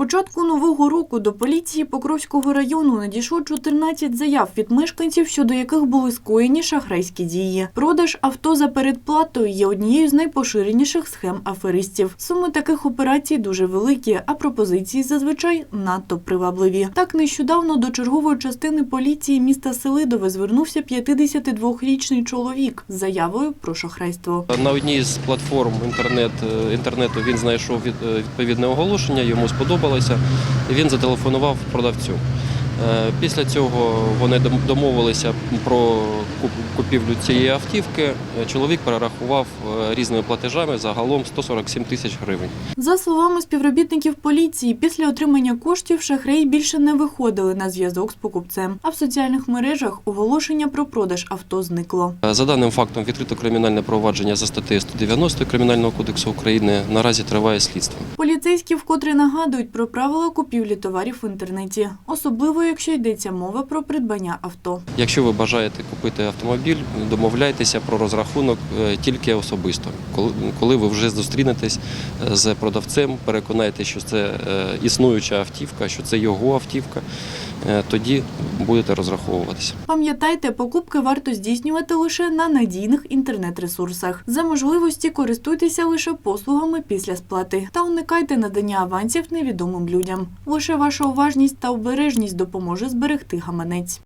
початку нового року до поліції Покровського району надійшло 14 заяв від мешканців, щодо яких були скоєні шахрайські дії. Продаж авто за передплатою є однією з найпоширеніших схем аферистів. Суми таких операцій дуже великі, а пропозиції зазвичай надто привабливі. Так нещодавно до чергової частини поліції міста Селидове звернувся 52-річний чоловік з заявою про шахрайство. На одній з платформ інтернет, е, інтернету він знайшов е, відповідне оголошення, йому сподобалося, і він зателефонував продавцю. Е, Після цього вони домовилися про куп- купівлю цієї автівки. Е, Чоловік перерахував е, різними платежами загалом 147 тисяч гривень. За словами співробітників поліції, після отримання коштів шахраї більше не виходили на зв'язок з покупцем. А в соціальних мережах оголошення про продаж авто зникло. За даним фактом відкрито кримінальне провадження за статтею 190 Кримінального кодексу України. Наразі триває слідство. Поліцейські вкотре нагадують про правила купівлі товарів в інтернеті, особливо якщо йдеться мова про придбання авто. Якщо ви бажаєте купити автомобіль, домовляйтеся про розрахунок е, тільки особисто. Коли, ви вже зустрінетесь е, з продавцем, переконайте, що це е, існуюча автівка, що це його автівка, тоді будете розраховуватися. Пам'ятайте, покупки варто здійснювати лише на надійних інтернет-ресурсах. За можливості користуйтеся лише послугами після сплати та уникайте надання авансів невідомим людям. Лише ваша уважність та обережність допоможе зберегти гаманець.